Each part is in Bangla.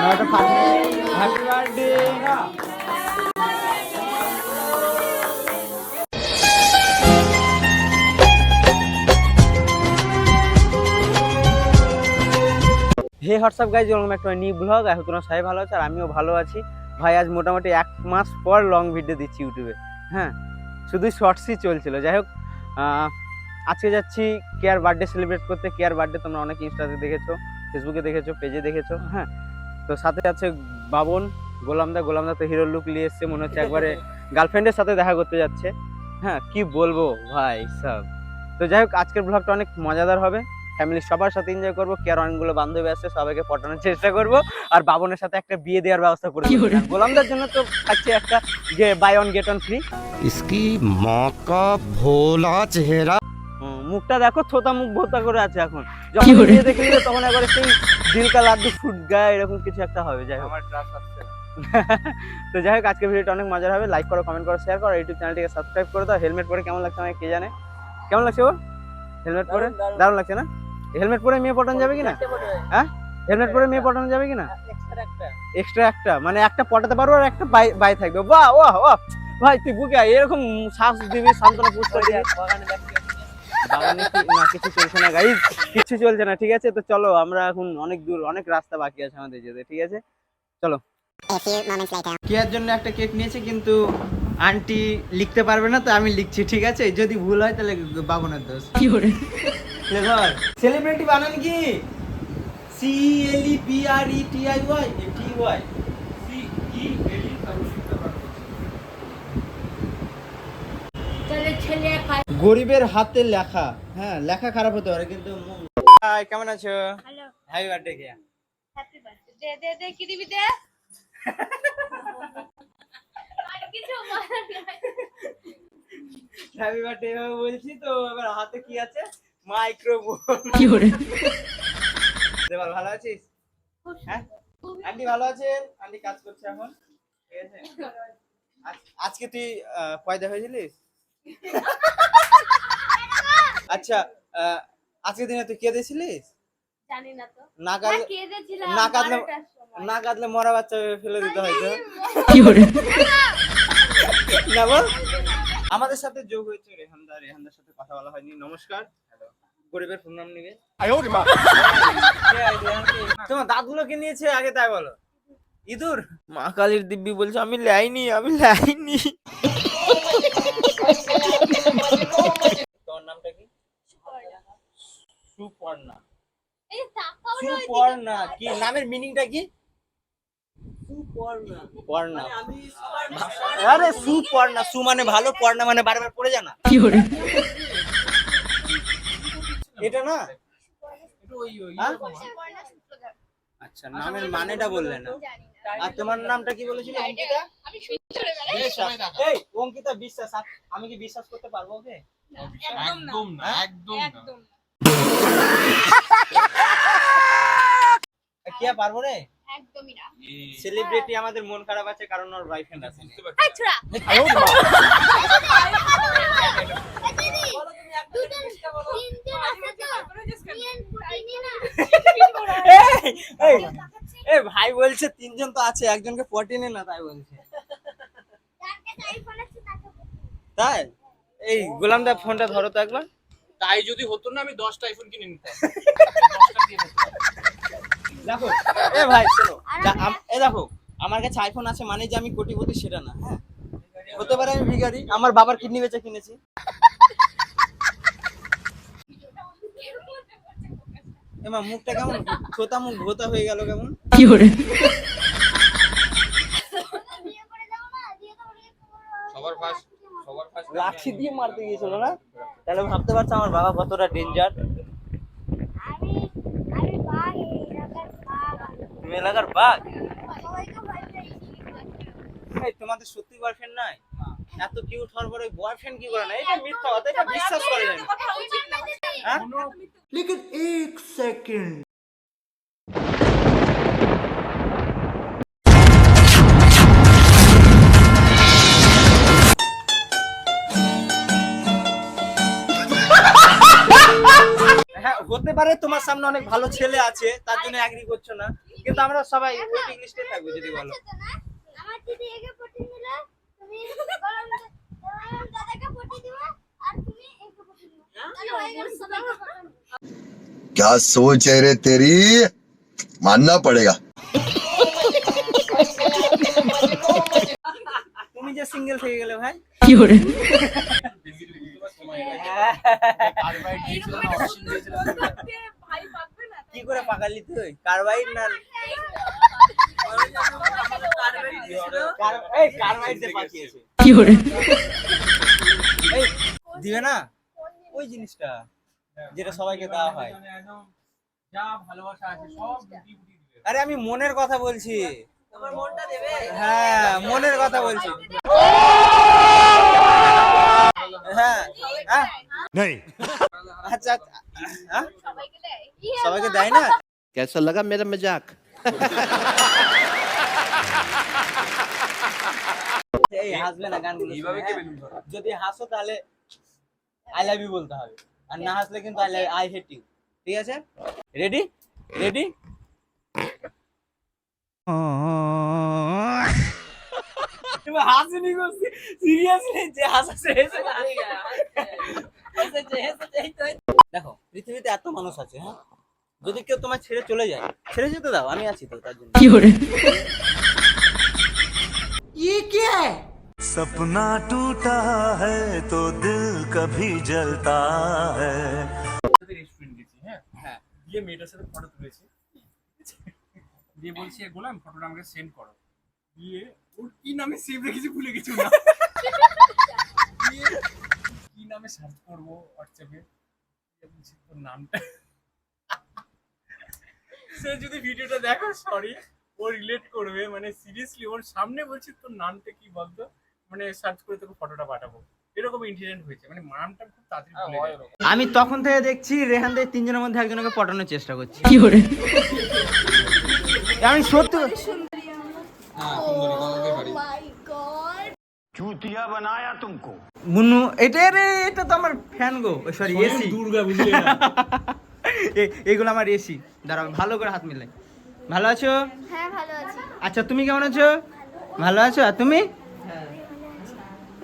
হে হোয়াটসঅ্যাপ গাইজ ওরকম একটা নিউ ব্লগ এখন তোমরা সবাই ভালো আছে আর আমিও ভালো আছি। ভাই, আজ মোটামুটি এক মাস পর লং ভিডিও দিচ্ছি ইউটিউবে হ্যাঁ শুধু শর্টসই চলছিল। যাই হোক আজকে যাচ্ছি কেয়ার বার্থডে সেলিব্রেট করতে। কেয়ার বার্থডে তোমরা অনেক ইনস্টাতে দেখেছ ফেসবুকে দেখেছ পেজে দেখেছ। হ্যাঁ তো সাথে আছে বাবন গোলামদা। গোলামদা তো হিরোর লুক নিয়ে এসছে মনে হচ্ছে একবারে গার্লফ্রেন্ডের সাথে দেখা করতে যাচ্ছে। হ্যাঁ কি বলব ভাই সব। তো যাই হোক আজকের ব্লগটা অনেক মজাদার হবে। ফ্যামিলির সবার সাথে এনজয় করব কে আর অনেকগুলো বান্ধবী আছে সবাইকে পটানোর চেষ্টা করব। আর বাবনের সাথে একটা বিয়ে দেওয়ার ব্যবস্থা করে গোলামদার জন্য তো আছে একটা buy one get one free ইসকি মাকা ভোলা চেহারা মুখটা দেখো থোতা মুখ ভোতা করে আছে এখন। যখন বিয়ে দেখে নিবে তখন একবারে সেই দিল কা লাড্ডু ফুট গায়ে এরকম কিছু একটা হবে যাই হোক। আমার ক্লাস আসছে তো যাই হোক আজকে ভিডিওটা অনেক মজার হবে। লাইক করো কমেন্ট করো শেয়ার করো ইউটিউব চ্যানেলটিকে সাবস্ক্রাইব করে দাও। হেলমেট পরে কেমন লাগছে আমাকে কে জানে? কেমন লাগছে ও হেলমেট পরে? দারুণ লাগছে না? হেলমেট পরে মেয়ে পটানো যাবে কিনা? হ্যাঁ? হেলমেট পরে মেয়ে পটানো যাবে কিনা? এক্সট্রা একটা। মানে একটা পটাতে পারব আর একটা বাই বাই থাকবে। বাহ বাহ বাহ। ভাই তুই বুকে আয়, এরকম শ্বাস দিবি সান্ত্বনা পুষ্ট দিবি। বাগানে না কিছু চলছে না গাইজ কিছু চলছে না ঠিক আছে? তো চলো আমরা এখন অনেক দূর অনেক রাস্তা বাকি আছে আমাদের যেতে ঠিক আছে? চলো। কেয়ার জন্য একটা কেক নিয়েছি কিন্তু আন্টি লিখতে পারবে না তো আমি লিখছি ঠিক আছে? যদি ভুল হয় তাহলে বাবনের দোষ। কি করে? সেলিব্রিটি বানান কি? C L E P R E T I Y T Y C E L E তারপর শিখতে পারব তাহলে ছেলে খায় গরিবের হাতে লেখা। হ্যাঁ লেখা খারাপ হতে পারে কিন্তু হাই কেমন আছো? Hello. Happy birthday Keya happy birthday দে দে দে কি দিবি দে? আর কিছু বলার নাই। হ্যাপি বার্থডে বলছি তো এবার হাতে কি আছে? মাইক্রোফোন কি করে দেবাল ভালো আছিস? হ্যাঁ? আন্টি ভালো আছেন? আন্টি কাজ করছে এখন। ঠিক আছে। আজকে তুই আহ, পয়দা হয়েছিলিস? আচ্ছা আহ, আজকের দিনে তুই কেঁদেছিলিস জানি না তো। না কাঁদলে কেঁদেছিলাম না কাঁদলে- না কাঁদলে মরা বাচ্চা ফেলে দিতে হয়তো। কি করে না বল। আমাদের সাথে যোগ হয়েছে রেহানদা। রেহানদার সাথে কথা বলা হয়নি। নমস্কার। গরিবের প্রণাম নিবে। তোমার দাঁতগুলোকে নিয়েছে? আগে তাই বলো। ইঁদুর? মা কালীর দিব্যি বলছে আমি লাইনি আমি লাইনি সুপর্ণা। এই সুপর্ণা কি? নামের মিনিংটা কি? পর্ণা আরে সুপর্ণা সু মানে ভালো পর্ণা মানে বারবার পড়ে জানা কি করে? এটা না? হ্যাঁ? সুপর্ণা। আচ্ছা নামের মানেটা বললে না। আর তোমার নামটা কি বলেছিলে অঙ্কিতা। এই অঙ্কিতা বিশ্বাস আমি কি বিশ্বাস করতে পারব ওকে? একদম না। একদম না। একদম না। কি আর পারব রে? একদমই না। সেলিব্রিটি আমাদের মন খারাপ আছে কারণ ওর বয়ফ্রেন্ড আছে। এই ছোড়া। এ ভাই বলছে তিনজন তো আছে একজনকে পটি নে না তাই বলছে। তাই? এই গোলামদা ফোনটা ধরো তো একবার। তাই যদি হতো না আমি দশটা আইফোন কিনে নিতাম। দেখো এ ভাই শোনো এ দেখো আমার কাছে আইফোন আছে মানে যে আমি কোটিপতি সেটা না হ্যাঁ? হতে পারে আমি ভিখারি আমার বাবার কিডনি বেচে কিনেছি। এমা মুখটা কেমন? ছোটা মুখ ভোতা হয়ে গেল কেমন? কি করে? সবার ফার্স্ট সবার ফার্স্ট লাঠি দিয়ে মারতে গিয়েছিল না? তাহলে ভাবতে পারছ আমার বাবা কতটা ডেঞ্জার তুমি এলাকার বাঘ? এই তোমাদের সত্যি বয়ফ্রেন্ড নাই? এত কিউট হওয়ার পরে বয়ফ্রেন্ড কি করে না? এটা মিথ্যা কথা এটা বিশ্বাস করে না। হ্যাঁ? হ্যাঁ হতে পারে তোমার সামনে অনেক ভালো ছেলে আছে তার জন্য এগ্রি করছো না কিন্তু আমরা সবাই ওয়েটিং লিস্টে থাকবো যদি বলো আমার দিদি একে পটি দিলে তুমি গরম গরম দাদাকে পটি দিবে আর তুমি একে পটি দিবে তাহলে হয়ে গেল সবাইকে পটানো क्या सोच है रे तेरी मानना पड़ेगा তুমি যে সিঙ্গেল থেকে গেলে ভাই কার্বাইড দিয়েছিল না অক্সিজেন দিয়েছিল কি করে পাকালি তুই? কার্বাইড না? দিবে না? ওই জিনিসটা যেটা সবাইকে দেওয়া হয়। একদম যা ভালোবাসা আছে সব গুটি গুটি দিবে আরে আমি মনের কথা বলছি। হ্যাঁ মনের কথা বলছি। হ্যাঁ হ্যাঁ। আচ্ছা আচ্ছা। হ্যাঁ? সবাইকে দেয় সবাইকে দেয় না कैसा लगा मेरा मजाक এই হাসবে না গানগুলো এইভাবে শুনে, কে হ্যাঁ? বেলুন ধরে? যদি হাসো তাহলে আই লাভ ইউ বলতে হবে আর না হাসলে কিন্তু I love I hate you ঠিক আছে রেডি রেডি তুমি হাসিনি করছি সিরিয়াসলি যে হাসাছে হেসে দেখো পৃথিবীতে এত মানুষ আছে হ্যাঁ যদি কেউ তোমার ছেড়ে চলে যায় ছেড়ে যেতে দাও আমি আছি তো তার জন্য सपना टूटा है तो दिल कभी जलता है সাথে রেস্টুরেন্ট গেছি হ্যাঁ হ্যাঁ দিয়ে মেয়েটার সাথে ফটো তুলেছি দিয়ে বলছি "এ গোলাম ফটোটা আমাকে সেন্ড করো দিয়ে ওর কি নামে সেভ রেখেছি ভুলে গেছি না। কি নামে সার্চ করব হোয়াটসঅ্যাপে বলছি তোর নামটা। সে যদি ভিডিওটা দেখো সরি ও রিলেট করবে। মানে সিরিয়াসলি ওর সামনে বলছি তোর নামটা কি বলতো? মানে সার্চ করে তোকে ফটোটা পাঠাবো। এরকম ইনসিডেন্ট হয়েছে। মানে নামটা খুব তাড়াতাড়ি আমি তখন থেকে দেখছি রেহান দেব তিনজনের মধ্যে একজনকে পটানোর চেষ্টা করছি। কি করে? আমি সত্যি চুতিয়া বানায়া তুমকো মুন্নু এটা রে এটা তো আমার ফ্যান গো সরি এসি দুর্গা বুঝলে এগুলো আমার এসি দাঁড়াও ভালো করে হাত মিলাই ভালো আছো হ্যাঁ ভালো আছি আচ্ছা তুমি কেমন আছো ভালো আছো আর তুমি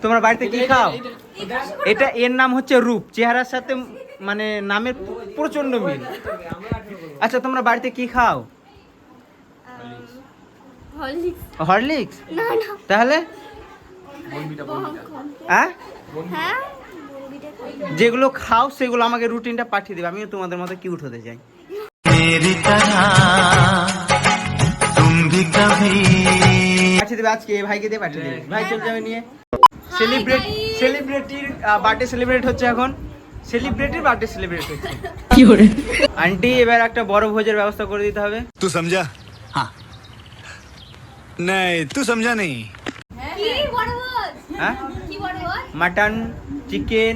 তোমার বাড়িতে কি খাও এটা এর নাম হচ্ছে রূপ চেহারার সাথে মানে নামের প্রচণ্ড মিল আচ্ছা তোমরা বাড়িতে কি খাও হরলিক্স। তাহলে? হ্যাঁ? যেগুলো খাও সেগুলো আমাকে রুটিনটা পাঠিয়ে দেবে। আমিও তোমাদের মতো কিউট হতে চাই। পাঠিয়ে দেবে আজকে ভাইকে দিয়ে পাঠিয়ে দেবে। ভাই চলে যাবে নিয়ে। সেলিব্রেট সেলিব্রিটির বার্থডে সেলিব্রেট হচ্ছে এখন। সেলিব্রিটির বার্থডে সেলিব্রেট হচ্ছে। কি করে? আন্টি এবার একটা বড় ভোজের ব্যবস্থা করে দিতে হবে। তুই সমঝা হ্যাঁ नहीं तू समझा नहीं কি বড় বল হ্যাঁ কি বড় বল মাটন চিকেন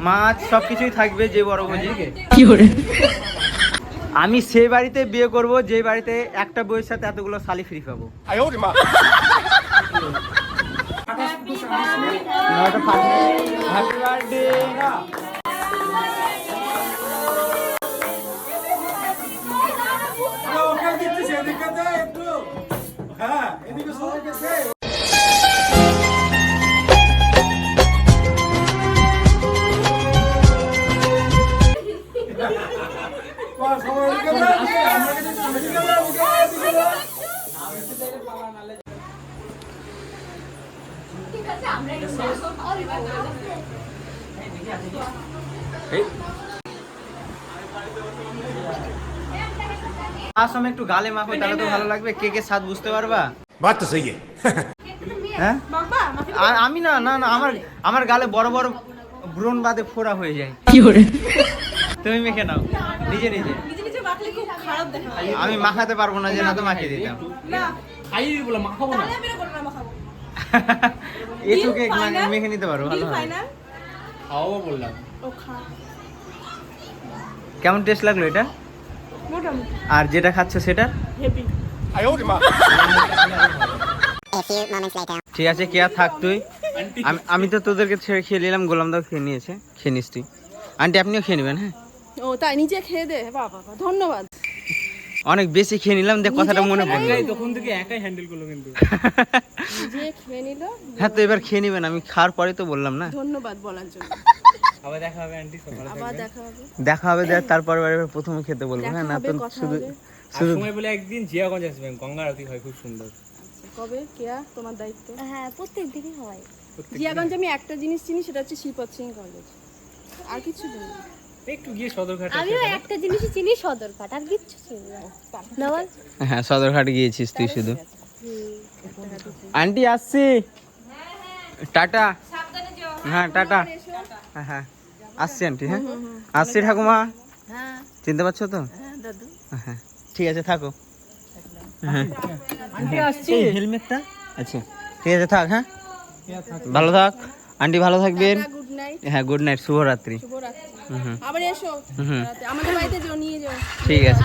মাছ সব কিছুই থাকবে যে বড় ভোজে আমি সেই বাড়িতে বিয়ে করব যে বাড়িতে একটা বইয়ের সাথে এতগুলো শালি ফ্রি পাবো হ্যাপি বার্থডে ঠিক আস আমি একটু গালে মাখো তাহলে তো ভালো লাগবে। কে কে স্বাদ বুঝতে পারবা? বাত হ্যাঁ? তো সহি আমি না না না আমার আমার গালে বড় বড় ব্রণ বাদে ফোড়া হয়ে যায়। কি করে তুমি মেখে নাও নিজে নিজে। আমি মাখাতে পারব না যে না তো মাখিয়ে দিতাম। এটুকে মানে মেখে নিতে পারো ভালো খাওয়াবো বললাম। কেমন টেস্ট লাগল এটা? আর যেটা খাচ্ছ সেটা হেভি ঠিক আছে কে আর থাক তুই। আমি আমি তো তোদেরকে ছেড়ে খেয়ে নিলাম গোলাম দাও খেয়ে নিয়েছে খেয়ে নিস তুই। আন্টি আপনিও খেয়ে নেবেন হ্যাঁ? ও তাই নিজে খেয়ে দে বাবা বাবা ধন্যবাদ। অনেক বেশি খেয়ে নিলাম যে কথাটা মনে পড়ল। তখন থেকে একাই হ্যান্ডেল করল কিন্তু। নিজে খেয়ে নিল। হ্যাঁ তো এবার খেয়ে নেবেন আমি খাওয়ার পরে তো বললাম না। ধন্যবাদ বলার জন্য। আবার দেখা হবে আন্টি আবার দেখা হবে। দেখা হবে দেখ তারপর এবার প্রথমে খেতে বলব হ্যাঁ না তো শুধু। আর সময় বলে একদিন জিয়াগঞ্জ আসবেন গঙ্গা আরতি হয় খুব সুন্দর। কবে? কেয়া? তোমার দায়িত্ব? হ্যাঁ প্রত্যেক দিনই হয় জিয়াগঞ্জ আমি একটা জিনিস চিনি সেটা হচ্ছে শিবপত সিং কলেজ। আর কিছু জানি একটু গিয়ে সদরঘাট আমিও একটা জিনিসই চিনি সদরঘাট আর কিচ্ছু চিনি না। হ্যাঁ সদরঘাট গিয়েছিস তুই শুধু। আন্টি আসছি। টাটা। হ্যাঁ টাটা। হ্যাঁ হ্যাঁ। আসছি আন্টি হ্যাঁ। আসছি ঠাকুমা। চিনতে পারছ তো? হ্যাঁ। ঠিক আছে থাকো। হ্যাঁ। হেলমেটটা? আচ্ছা। ঠিক আছে থাক হ্যাঁ। ভালো থাক। আন্টি ভালো থাকবেন। হ্যাঁ গুড নাইট শুভরাত্রি। শুভরাত্রি। হুম হুম। আবার এসো। হুম হুম। রাতে। আমাদের বাড়িতে যেও নিয়ে যাও। ঠিক আছে।